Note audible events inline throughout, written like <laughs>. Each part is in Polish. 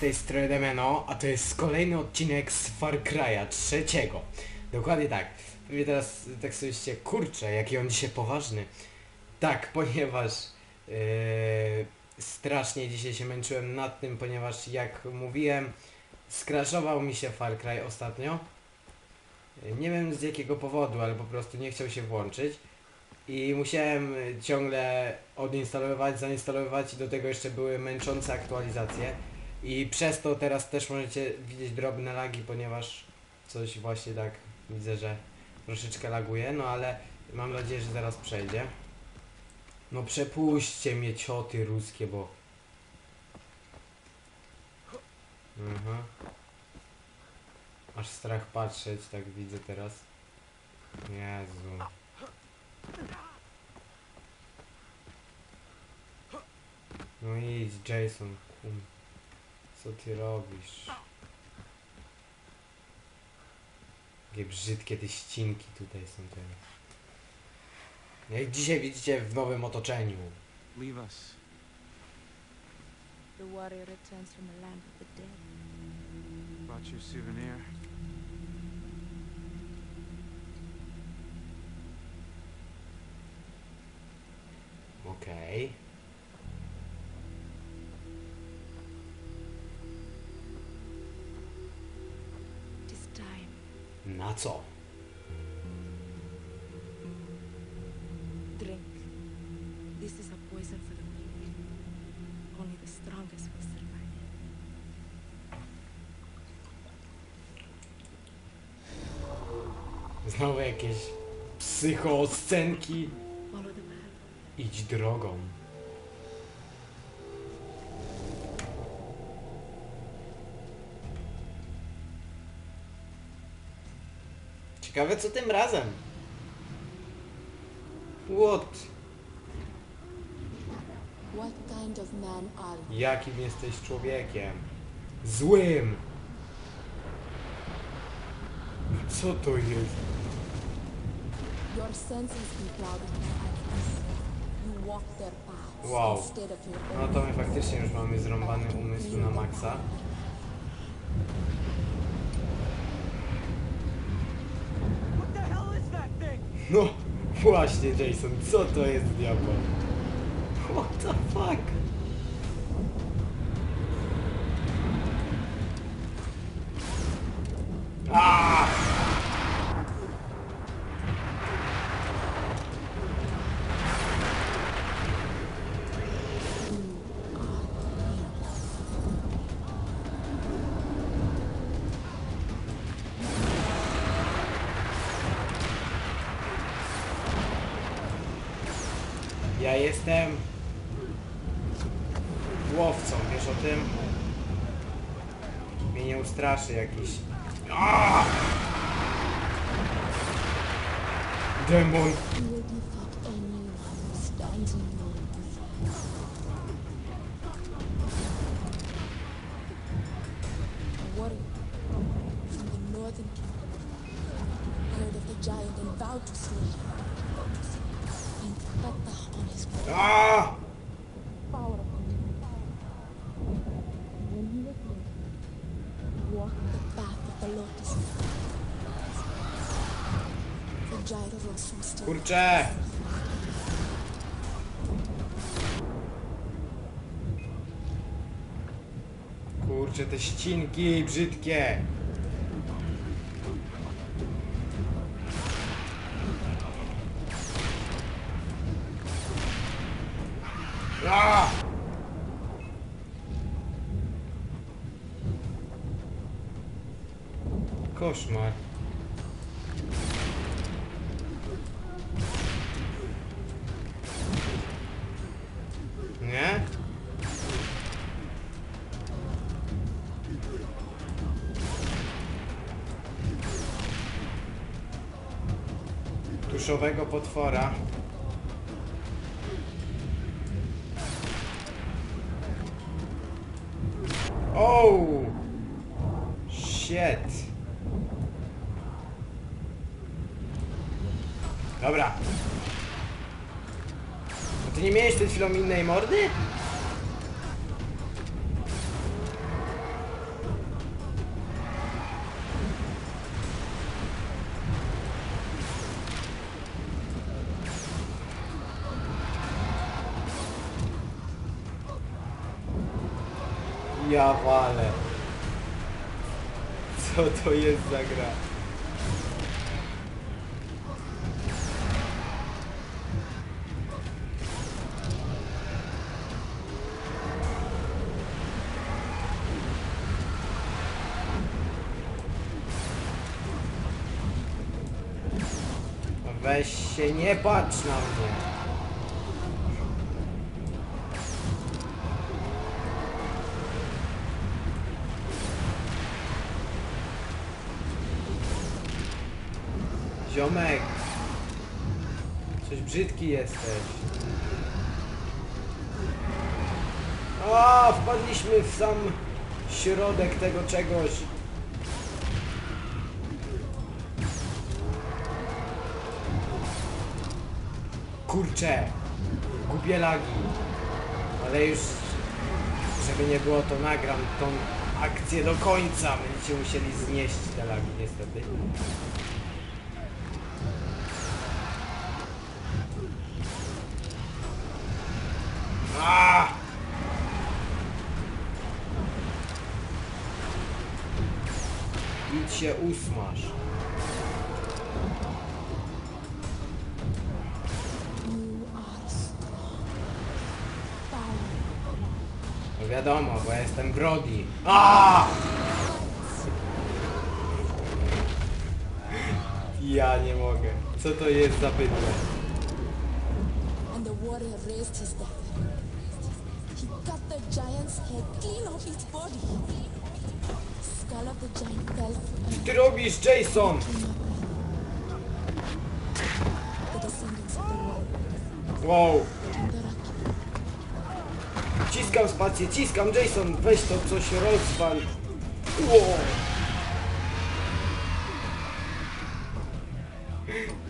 Tej strony Demeno, a to jest kolejny odcinek z Far Cry'a trzeciego. Dokładnie tak. Pewnie teraz tak sobie myślicie, kurczę, jaki on dzisiaj poważny. Tak, <laughs> ponieważ yy, strasznie dzisiaj się męczyłem nad tym, ponieważ jak mówiłem, skraszował mi się Far Cry ostatnio. Nie wiem z jakiego powodu, ale po prostu nie chciał się włączyć. I musiałem ciągle odinstalowywać, zainstalowywać i do tego jeszcze były męczące aktualizacje. I przez to teraz też możecie widzieć drobne lagi, ponieważ coś właśnie tak widzę, że troszeczkę laguje, no ale mam nadzieję, że zaraz przejdzie. No przepuśćcie mnie cioty ruskie, bo... Mhm. Aż strach patrzeć, tak widzę teraz. Jezu. No idź, Jason, kum. Co ty robisz? Jakie brzydkie te ścinki tutaj są teraz. Jak dzisiaj widzicie w nowym otoczeniu. Leave us. The warrior returns from the land of the dead. Brought you a souvenir. Okej. It Na co? Drink. This is a poison for the weak. Only the strongest will survive. Znowu jakieś psychoscenki. Idź drogą. Ciekawe co tym razem. What? What kind of man are you? Jakim jesteś człowiekiem? Złym! Co to jest? Your senses by. You walk their paths Wow. instead of your No own. to my faktycznie już mamy zrąbany umysł na maksa. What the hell is that thing? No właśnie Jason, co to jest diabeł? What the fuck? Jestem łowcą, wiesz o tym? Mnie nie ustraszy jakiś... Demon! Kurczę! Kurczę, te ścinki brzydkie! Ah! Koszmar. Nie? Tuszowego potwora. Oh! Shit! Dobra. A ty nie miałeś przed chwilą innej mordy? Ja walę. Co to jest za gra? Weź się, nie patrz na mnie. Ziomek. Coś brzydki jesteś. A, wpadliśmy w sam środek tego czegoś. Kurczę, głupie lagi. Ale już, żeby nie było, to nagram tą akcję do końca. Będziecie musieli znieść te lagi niestety. A! Idź się usmaż. Wiadomo, bo ja jestem Brody. A! Ja nie mogę. Co to jest za bydle? And the warrior raised his dagger. He cut the giant's head clean off its body. Skull of the giant fell from Ty robisz, Jason! Wow. Ciskam spację, ciskam, Jason, weź to coś rozwal. Wow.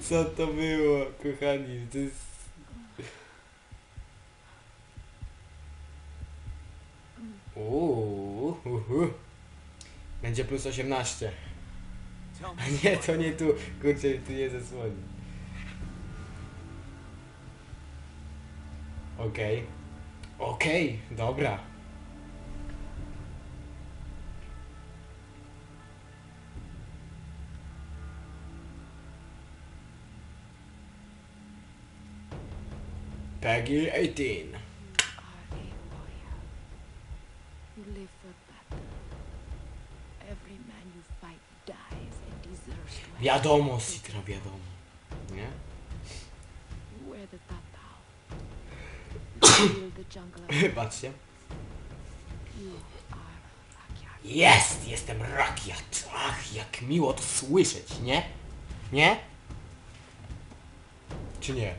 Co to było, kochani? To jest... Będzie plus 18. Tell me. A nie, to nie tu. Kurczę, tu nie zasłoni. Okej. Okej, dobra. Peggy 18. are a warrior. You live for battle. Every man you fight dies and deserves to Wiadomo, Citra, wiadomo. Patrzcie. <laughs> Jest! Jestem Rakiat! Ach, jak miło to słyszeć, nie? Nie? Czy nie?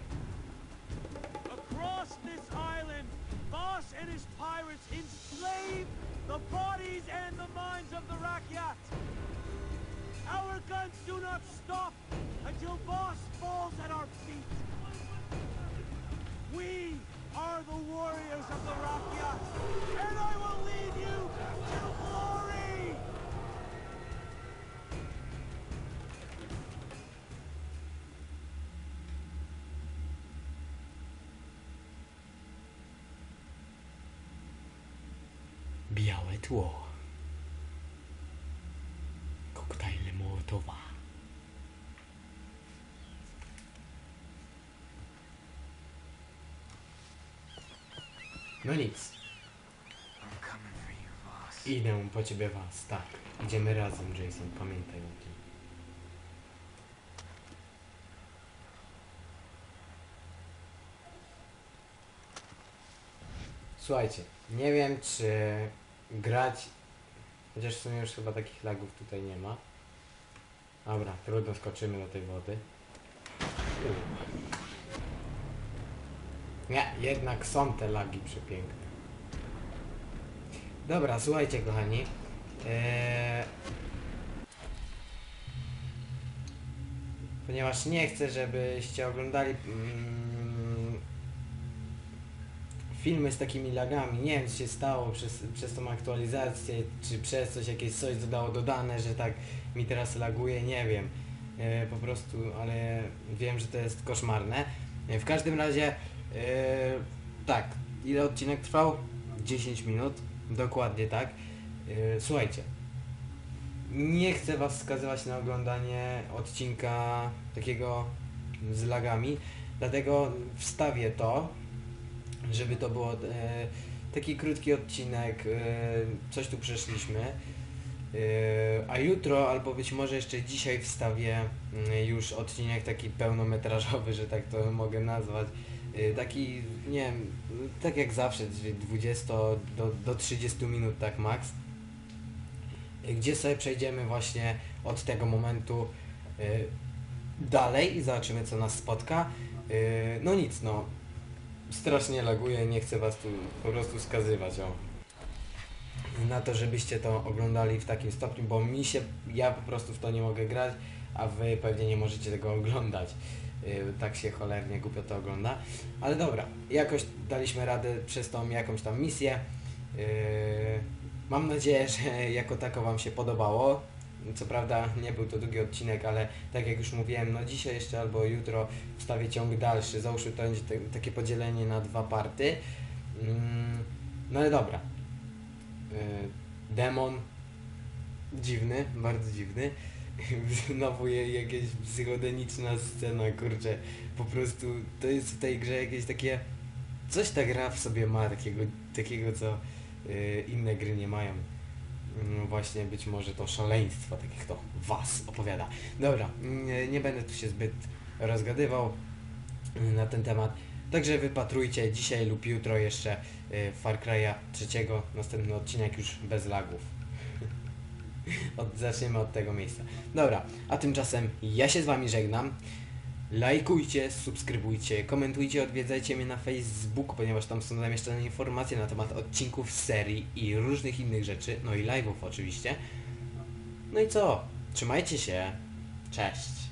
Our guns do not stop until Boss falls at our feet. Warriors of the Rakyat, and I will lead you to glory! Białe tło. Koktajle Mołotowa. No nic. Idę po ciebie was, tak. Idziemy razem, Jason, pamiętaj o tym. Słuchajcie, nie wiem czy grać, chociaż w sumie już chyba takich lagów tutaj nie ma. Dobra, trudno skoczymy do tej wody. Nie, jednak są te lagi przepiękne. Dobra, słuchajcie kochani. Eee... Ponieważ nie chcę, żebyście oglądali mm, filmy z takimi lagami. Nie wiem co się stało przez, przez tą aktualizację, czy przez coś jakieś coś dodało dodane, że tak mi teraz laguje, nie wiem. E, po prostu, ale wiem, że to jest koszmarne. E, w każdym razie, e, tak, ile odcinek trwał? 10 minut. Dokładnie tak. Yy, słuchajcie. Nie chcę was skazywać na oglądanie odcinka takiego z lagami, dlatego wstawię to, żeby to było e, taki krótki odcinek, e, coś tu przeszliśmy. E, a jutro, albo być może jeszcze dzisiaj wstawię mm, już odcinek taki pełnometrażowy, że tak to mogę nazwać. E, taki, nie wiem, tak jak zawsze, 20 do, do 30 minut, tak max. E, Gdzie sobie przejdziemy właśnie od tego momentu e, dalej i zobaczymy co nas spotka. No nic, no. Strasznie laguję, nie chcę was tu po prostu skazywać, o na to, żebyście to oglądali w takim stopniu, bo mi się, ja po prostu w to nie mogę grać, a wy pewnie nie możecie tego oglądać. Yy, tak się cholernie głupio to ogląda. Ale dobra, jakoś daliśmy radę przez tą jakąś tam misję. Yy, mam nadzieję, że jako tako wam się podobało. Co prawda nie był to długi odcinek, ale tak jak już mówiłem, no dzisiaj jeszcze albo jutro wstawię ciąg dalszy. Załóżmy to będzie te, takie podzielenie na dwa party. Mm, no ale dobra. Yy, demon dziwny, bardzo dziwny. <laughs> Znowu jakaś psychodeliczna scena, kurczę. Po prostu to jest w tej grze jakieś takie... Coś ta gra w sobie ma takiego, takiego co yy, inne gry nie mają. Mm, Właśnie być może to szaleństwo, tak jak to was opowiada. Dobra, nie, nie będę tu się zbyt rozgadywał y, na ten temat. Także wypatrujcie dzisiaj lub jutro jeszcze y, Far Cry'a trzeciego, następny odcinek już bez lagów. <laughs> od, zaczniemy od tego miejsca. Dobra, a tymczasem ja się z wami żegnam. Lajkujcie, subskrybujcie, komentujcie, odwiedzajcie mnie na Facebooku, ponieważ tam są zamieszczone informacje na temat odcinków serii i różnych innych rzeczy, no i live'ów oczywiście. No i co? Trzymajcie się. Cześć.